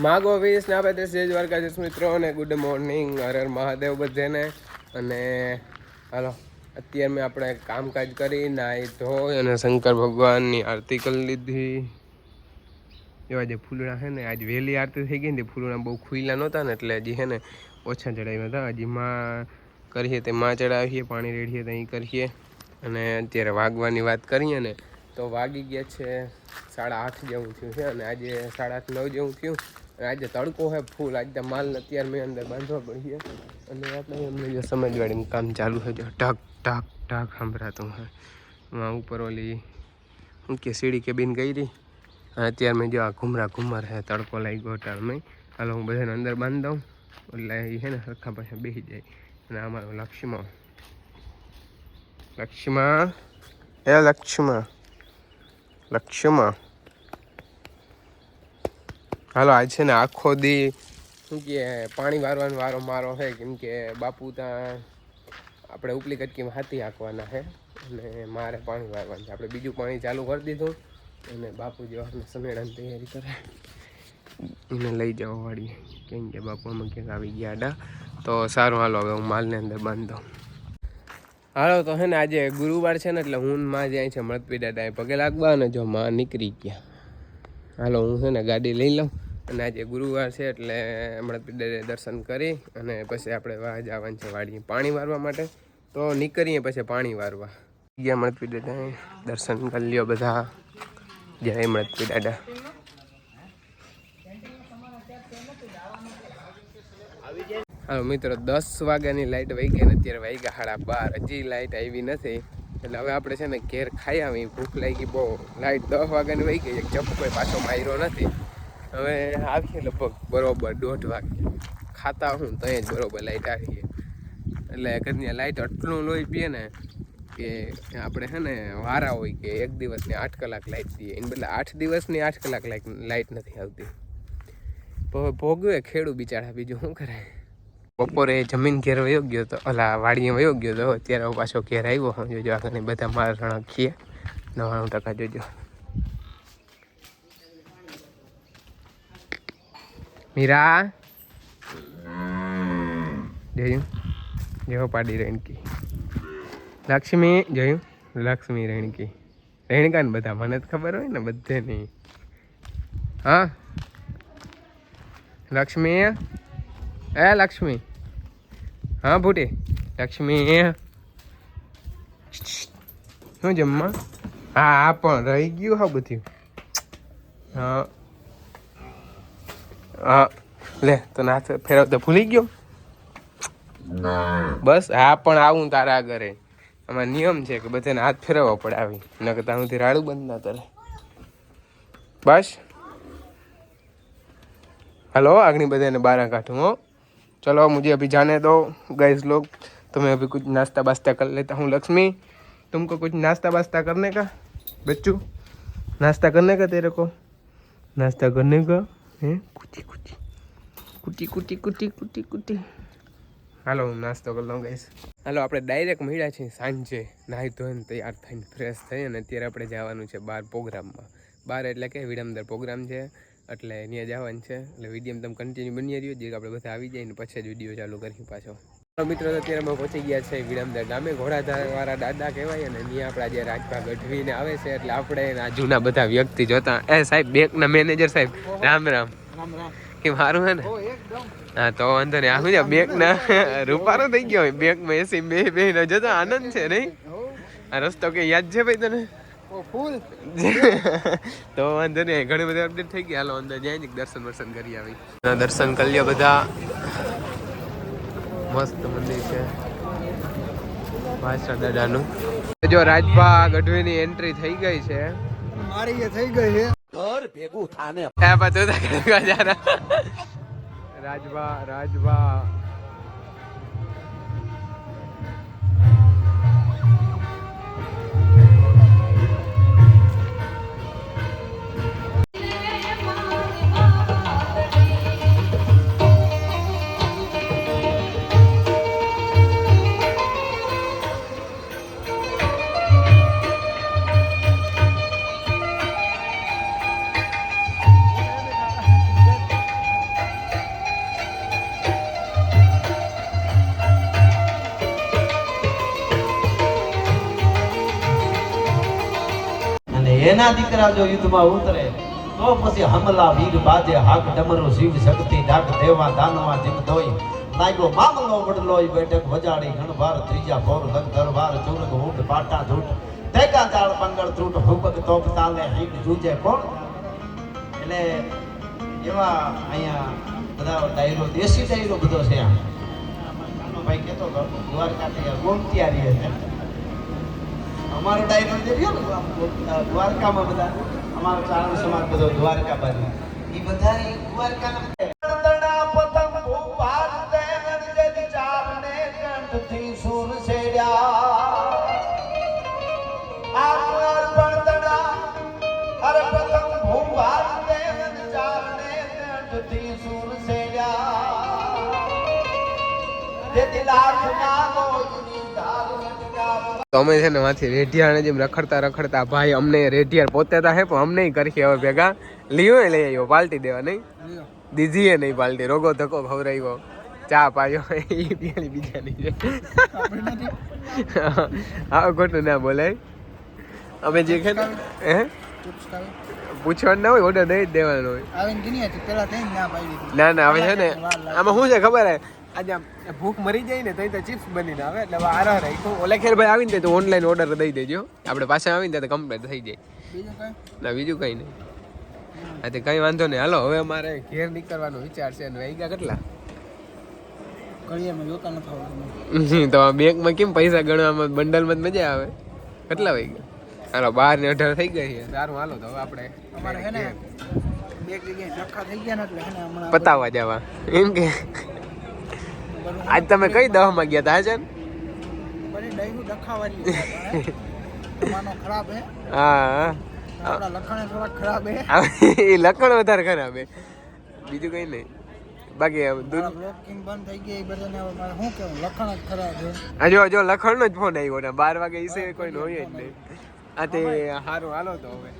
માગો વીસ ને આપણે જય દ્વારકાધીશ મિત્રો અને ગુડ મોર્નિંગ હર હર મહાદેવ બધાને. અને હાલો, અત્યારે મેં આપણે કામકાજ કરી, નાહી ધોઈ અને શંકર ભગવાનની આરતી કરી લીધી. એવા જે ફૂલડા છે ને, આજ વહેલી આરતી થઈ ગઈ ને, તે ફૂલડા બહુ ખુલ્લા નહોતા ને, એટલે હજી છે ને ઓછા ચડાવ્યા હતા. હજી માં કરીએ તે માં ચડાવીએ, પાણી રેડીએ તો અહીં કરીએ. અને અત્યારે વાગવાની વાત કરીએ ને તો વાગી ગયા છે સાડા આઠ જેવું થયું છે અને આજે સાડા આઠ નવ જેવું થયું. અને આજે તડકો છે ફૂલ. આજે માલ અત્યારે મેં અંદર બાંધવા પડીએ અને આપણે એમને જો સમજવાડીનું કામ ચાલુ છે જો ઢક ઢક ઢક સંભળાતું હોય એમાં ઉપર ઓલી શું કે સીડી કેબિન કરી અને અત્યારે મેં જો આ ઘુમરા ઘુમર છે તડકો લાગ્યો ટાળમાં હાલો હું બધાને અંદર બાંધી દઉં. એટલે એ છે ને સરખા પાસે બેસી જાય. અને અમારો લક્ષ્મણ. લક્ષ્મણ? એ લક્ષ્મણ? લક્ષ્યમાં. હાલો આજ છે ને આખો દી શું કે પાણી વારવાનો વારો મારો છે, કેમ કે બાપુ ત્યાં આપણે ઉપલી કટકીમાં હાથી હાંકવાના છે, અને મારે પાણી વારવાનું છે. આપણે બીજું પાણી ચાલુ કરી દીધું, અને બાપુ જેવા સમેળાની તૈયારી કરે. એને લઈ જવા વાળી. કેમ કે બાપુ અમે ક્યાંક આવી ગયા હતા તો સારું, હાલો, હવે હું માલને અંદર બાંધી. હાલો, તો હે ને આજે ગુરુવાર છે ને, એટલે હું માં જાય છે મળતપી દાદા પગે લાગવા અને જો માં નીકળી ગયા. હાલો, હું છે ને ગાડી લઈ લઉં અને આજે ગુરુવાર છે, એટલે મળતપી દાદા દર્શન કરી અને પછી આપણે વાહ જવાનું છે વાડીએ પાણી વારવા માટે. તો નીકળીએ પછી પાણી વારવા. ગયા મળતપી દાદા દર્શન કરી લ્યો બધા. જય મળતપી દાદા. હાલો મિત્રો, દસ વાગ્યાની લાઇટ વહી ગઈ ને અત્યારે વાગ્યા સાડા બાર. હજી લાઇટ આવી નથી. એટલે હવે આપણે છે ને ઘેર ખાઈ આવી ભૂખ લાગી બહુ. લાઇટ દસ વાગ્યાની વહી ગઈ. એક ચપ્પો પાછો માર્યો નથી. હવે આવીએ લગભગ બરોબર દોઢ વાગે. ખાતા હું તો જ બરોબર લાઇટ આવીએ. એટલે ઘરની લાઇટ આટલું લોહી પીએ ને કે આપણે છે ને વારા હોય કે એક દિવસની આઠ કલાક લાઇટ દઈએ એને બદલે આઠ દિવસની આઠ કલાક લાઇટ નથી આવતી. ભોગવે ખેડૂ બિચારા. બીજું શું કરે બપોરે જમીન ઘેર વયો ગયો તો ઓલા વાડીએ વયો ગયો તો, અત્યારે પાછો ઘેર આવ્યો જોજો આગળ બધા મારા રણકીએ નવાણું ટકા જોજો. મીરા? જોયું? જેવો પાડી રેણકી. લક્ષ્મી, જોયું? લક્ષ્મી રેણકી. રેણકા ને બધા, મને જ ખબર હોય ને બધે હા? લક્ષ્મી? એ લક્ષ્મી. હા ભૂટી. લક્ષ્મી. શું જમવા? હા આ પણ રહી ગયું હા બધું. હા. હા. લે તો ના ફેરવતો ભૂલી ગયો? બસ હા પણ આવું તારા ઘરે. આમાં નિયમ છે કે બધાને હાથ ફેરવવા પડે આવી. ન કરતા હું રાડું બંધ ના કરે. બસ. હલો આગની બધાને બારા કાઢું હો. चलो मुझे अभी जाने दो गैस लोग तो मैं अभी कुछ नाश्ता वास्ता कर लेता हूँ लक्ष्मी तुमको कुछ नाश्ता वास्ता करने का बच्चू नाश्ता करने का तेरे को नाश्ता करने का है कुटी कुटी कुटी कुटी कुटी कुटी कुटी હાલો હું નાસ્તો કરી લઉં ગઈશ હાલો આપણે ડાયરેક્ટ મળ્યા છીએ સાંજે નાહી ધોઈને તૈયાર થઈને ફ્રેશ થઈ અને અત્યારે આપણે જવાનું છે બાર પ્રોગ્રામમાં બાર એટલે કે વિડમદર પ્રોગ્રામ છે એટલે ત્યાં જવાનું છે. એટલે વીડિયો તમે કન્ટિન્યુ બની રહ્યો. જે આપણે બધા આવી જાય ને પછી જ વીડિયો ચાલુ કરીશું પાછો. મિત્રો અત્યારે અમે પહોંચી ગયા છે વિરામદાર ગામે. ઘોડાધારવાળા દાદા કહેવાય અને ત્યાં આપણા જે રાજભા ગઢવીને આવે છે એટલે આપણે આ જૂના બધા વ્યક્તિ જોતા. એ સાહેબ બેંકના મેનેજર સાહેબ. રામ રામ. કે મારું હે ને? હા તો વાંધો નહીં. આવું છે બેંકના રૂપારો થઈ ગયો હોય. બેંકમાં એસી બે બે જતો આનંદ છે નહીં? આ રસ્તો કે યાદ છે ભાઈ તને? ફૂલ? તો વાંધો નહીં ઘણી બધી અપડેટ થઈ ગઈ. હાલો અંદર જાય ને દર્શન વર્શન કરી આવી. દર્શન કરી લ્યો બધા. મસ્ત મંદિર છે. ભાષા દાદાનું. જો રાજભા ગઢવીની એન્ટ્રી થઈ ગઈ છે. મારી એ થઈ ગઈ છે. ઘર ભેગું થાને. કરવા જાના રાજભા રાજભા એના દીકરા જો યુદ્ધમાં ઉતરે, તો પછી હમલા, વીર, બાજે, હાક, ડમરો શિવ શક્તિ, ડાક, દેવા, દાનવા જીમ દોઈ નાયકો મામલો, વડલોય, બેઠક, વજાડી, ગણભાર, ત્રીજા ફોર લગ, દરબાર ચૂરક ઊંટ, પાટા, ધૂટ તેકા તાળ, પંગળ ત્રૂટ હુબક, તોપ, તાલે હીક જૂજે, કોણ? એટલે એવા અહીંયા બધા ડાયરો, દેશી ડાયરો બધો છે ભાઈ કહેતો હતો દ્વારકાથી આવી છે. અમારો ડાયરો જે રહ્યો ને દ્વારકામાં બધા. અમારો ચારણ સમાજ બધો દ્વારકા બાજુ એ બધા ઈ દ્વારકાના સુર છેડ્યા આત્મર પડતડા અરે પતંગ તો અમે છે ને માથી રેઢિયાને જેમ રખડતા રખડતા ભાઈ અમને રેઢિયાર પોતેતા હે પણ અમને કરી હવે ભેગા લીઓ લઈ આવ્યો પાલટી દેવા નહીં? દીધીએ નહીં પાલટી રોગો ધક્કો ખવરાયો ચા પાયો એ પીણી બીજા નહીં હા ખોટું ના બોલાય. અમે જે ને હે? પૂછવાનું ના હોય ઓર્ડર દઈ જ દેવાનો હોય. ના ના હવે છે ને આમાં શું છે ખબર હે? આજે ભૂખ મરી જાય ને તો તો ચિપ્સ બનીને આવે. એટલે હવે આરા રાખ્યું ઓલે ખેર ભાઈ આવીને તો ઓનલાઈન ઓર્ડર દઈ દેજો. આપણે પાસે આવીને તો કમ્પ્લીટ થઈ જાય. બીજું કઈ? ના બીજું કંઈ નહીં. હા તે કંઈ વાંધો નહીં. હાલો હવે અમારે ઘેર નીકળવાનો વિચાર છે અને વૈગા કેટલા? તો બેંકમાં કેમ પૈસા ગણવામાં બંડલમાં મજા આવે? કેટલા વૈગા? હાલો બાર ને અઢાર થઈ ગઈ છે. સારું હાલો તો હવે આપણે અમારે હે ને બે જગ્યાએ નખા થઈ ગયા ને એટલે હે પતાવવા જવા. એમ કે? આજ તમે કઈ દહમાં ગયા હતા છે બધી ડાયરું ડખાવાળી છે. તમારો ખરાબ હે. હા હા. આપણા ખરાબ હે. હવે એ લખણ વધારે ખરાબ હે. બીજું કઈ નહીં બાકી હજુ હજુ લખાણ જ આ જો જો લખણનો જ ફોન આવ્યો ને. બાર વાગે ઈસે કોઈ હોય જ નહીં. આ તે સારું હાલો તો હવે.